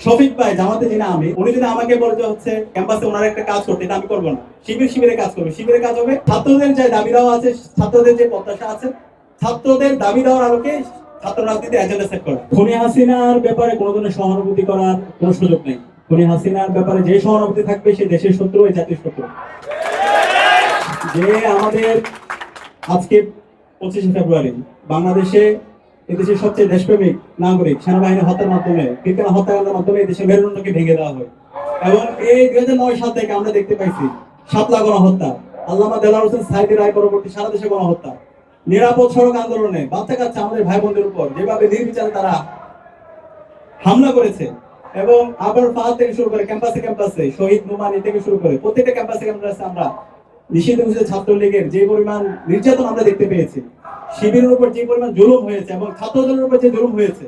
শফিক ভাই, জামাতে যিনি আমি, উনি যদি আমাকে বলে যে হচ্ছে ক্যাম্পাসে ওনার একটা কাজ করতে, এটা আমি করব না। শিবির, শিবিরে কাজ করবে। শিবিরে কাজ হবে। ছাত্রদের যে দাবি দেওয়া আছে, ছাত্রদের যে প্রত্যাশা আছে, ছাত্রদের দাবি দেওয়ার আলোকে ছাত্র রাজনীতি এজেন্ডা সেট করে। খুনি হাসিনার ব্যাপারে কোনো ধরনের সহানুভূতি করার কোনো সুযোগ নেই। খুনি হাসিনার ব্যাপারে যে সহানুভূতি থাকবে, সে দেশের শত্রু, এই জাতির শত্রু। যে আমাদের আজকে পঁচিশে ফেব্রুয়ারি, বাংলাদেশে এদেশের সবচেয়ে দেশপ্রেমিক নাগরিক সেনাবাহিনী হত্যার মাধ্যমে কীর্তনা হত্যাকাণ্ডের মাধ্যমে এই দেশের মেরুদণ্ডকে ভেঙে দেওয়া হয়। এবং এই দুই হাজার নয় সাল থেকে আমরা দেখতে পাইছি সাতলা গণহত্যা। আল্লামা দেলার হোসেন সাইদি রায় পরবর্তী সারা দেশে গণহত্যা। নিরাপদ সড়ক আন্দোলনে বাচ্চা কাচ্চা আমাদের ভাই বোনদের উপর যেভাবে নির্বিচারে তারা হামলা করেছে এবং আবার ফাহাদ থেকে শুরু করে ক্যাম্পাসে ক্যাম্পাসে, শহীদ নোমানি থেকে শুরু করে প্রত্যেকটা ক্যাম্পাসে ক্যাম্পাসে আমরা নিষিদ্ধ ছাত্রলীগের যে পরিমাণ নির্যাতন আমরা দেখতে পেয়েছি শিবিরের উপর যে পরিমাণ জুলুম হয়েছে এবং ছাত্রদলের উপর যে জুলুম হয়েছে,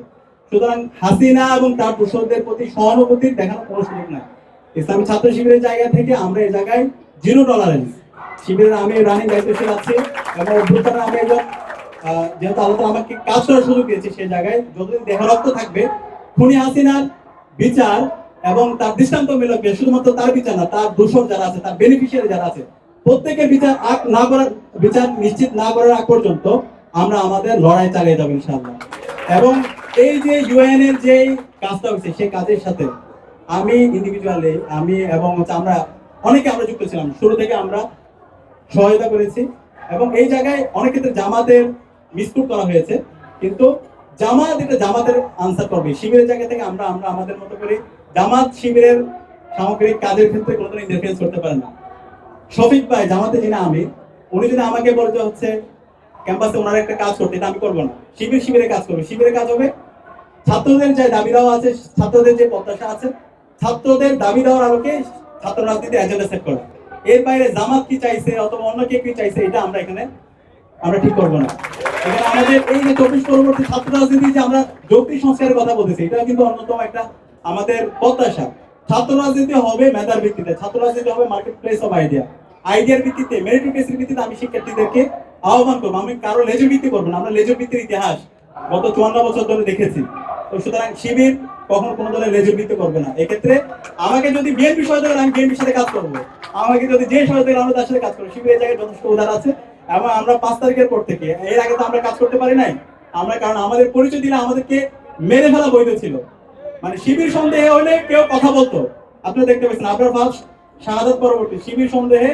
সুতরাং হাসিনা এবং তার দোষরদের প্রতি সহানুভূতি দেখানোর কোনো সুযোগ নাই। ইসলামী ছাত্র শিবিরের জায়গা থেকে আমরা এই জায়গায় জিরো টলারেন্স শিবিরের আমি রানিং দায়িত্বশীল আছি এবং অভ্যুত্থানে আমি একজন যেহেতু আল্লাহ আমাকে কাজ করার সুযোগ দিয়েছে সেই জায়গায় যতদিন দেহ রক্ত থাকবে, খুনি হাসিনার বিচার এবং তার দৃষ্টান্তমূলক যে শুধুমাত্র তার বিচার না, তার দূষণ যারা আছে, তার বেনিফিশিয়ারি যারা আছে, প্রত্যেকের বিচার আগ না করার, বিচার নিশ্চিত না করার আগ পর্যন্ত আমরা আমাদের লড়াই চালিয়ে যাব ইনশাআল্লাহ। এবং এই যে ইউএন এর যে কাজটা হয়েছে, সেই কাজের সাথে আমি ইন্ডিভিজুয়ালি আমি এবং হচ্ছে আমরা, অনেকে আমরা যুক্ত ছিলাম। শুরু থেকে আমরা সহায়তা করেছি এবং এই জায়গায় অনেক ক্ষেত্রে জামাতের মিসকুট করা হয়েছে। কিন্তু জামাত এটা জামাতের আনসার করবে। শিবিরের জায়গা থেকে আমরা আমরা আমাদের মতো করে জামাত শিবিরের সামগ্রিক কাজের ক্ষেত্রে কোনো ধরনের ইন্টারফেরেন্স করতে পারে না। শফিক ভাই জামাতে যিনি আমি উনি যদি আমাকে বলতে হচ্ছে ক্যাম্পাসে ওনার একটা কাজ করতে আমি করব না। শিবির, শিবিরে কাজ করবে। শিবিরে কাজ হবে ছাত্রদের যে দাবি দেওয়া আছে, ছাত্রদের যে প্রত্যাশা আছে, ছাত্রদের দাবি দেওয়ার আলোকে ছাত্র রাজনীতি এজেন্ডা সেট করে। এর বাইরে জামাত কি চাইছে অথবা অন্য কে কি চাইছে, এটা আমরা এখানে, আমরা ঠিক করব না। এখানে আমাদের এই যে চব্বিশ পরবর্তী ছাত্র রাজনীতি যে আমরা যৌক্তিক সংস্কারের কথা বলতেছি, এটা কিন্তু অন্যতম একটা আমাদের প্রত্যাশা। ছাত্র রাজনীতি হবে মেধার ভিত্তিতে। ছাত্র রাজনীতি হবে মার্কেট প্লেস অফ আইডিয়া আইডিয়ার ভিত্তিতে মেরিটোক্রেসির ভিত্তিতে আমি শিক্ষার্থীদেরকে আহ্বান করব, আমি কারও লেজর ভিত্তি করব না, আমরা লেজর ভিত্তির ইতিহাস গত চুয়ান্ন বছর ধরে দেখেছি। তো সুতরাং শিবির কখনো কোনো দলের লেজর ভিত্তি করবে না। এক্ষেত্রে আমাকে যদি বিএনপি সহযোগিতা আমি বিএনপির সাথে কাজ করব। আমাকে যদি যে সহযোগিতা আমরা তার সাথে কাজ করব। শিবিরের জায়গায় যথেষ্ট উদার আছে এবং আমরা পাঁচ তারিখের পর থেকে, এর আগে তো আমরা কাজ করতে পারি নাই। আমরা কারণ আমাদের পরিচয় দিলে আমাদেরকে মেরে ফেলা বৈধ ছিল। মানে শিবির সন্দেহে হলে কেউ কথা বলতো। আপনি দেখতে পাচ্ছেন আপনার ফার্স্ট শাহাদত পরবর্তী, শিবির সন্দেহে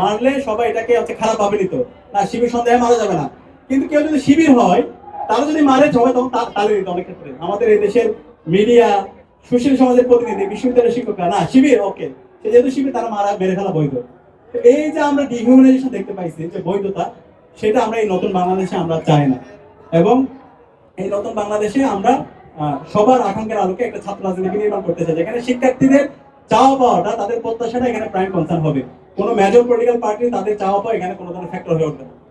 মারলে সবাই এটাকে হচ্ছে খারাপ ভাবে নিত। না, শিবির সন্দেহে মারা যাবে না। কিন্তু কেউ যদি শিবির হয়, তারা যদি মারে সবাই তখন তালে দিত অনেক ক্ষেত্রে। আমাদের এই দেশের মিডিয়া, সুশীল সমাজের প্রতিনিধি, বিশ্ববিদ্যালয়ের শিক্ষকরা, না, শিবির, ওকে। যেহেতু শিবির, তারা মারা, মেরে ফেলা বৈধ। এই যে আমরা ডিহিউম্যানাইজেশন দেখতে পাইছি, যে বৈধতা, সেটা আমরা এই নতুন বাংলাদেশে আমরা চাই না। এবং এই নতুন বাংলাদেশে আমরা সবার আকাঙ্ক্ষার আলোকে একটা ছাত্র রাজনীতি নির্মাণ করতে চাই, যেখানে শিক্ষার্থীদের চাওয়া পাওয়াটা, তাদের প্রত্যাশাটা এখানে প্রাইম কনসার্ন হবে। কোনো মেজর পলিটিক্যাল পার্টি তাদের চাওয়া পায় এখানে কোনো ধরনের ফ্যাক্টর হয়ে উঠবে না।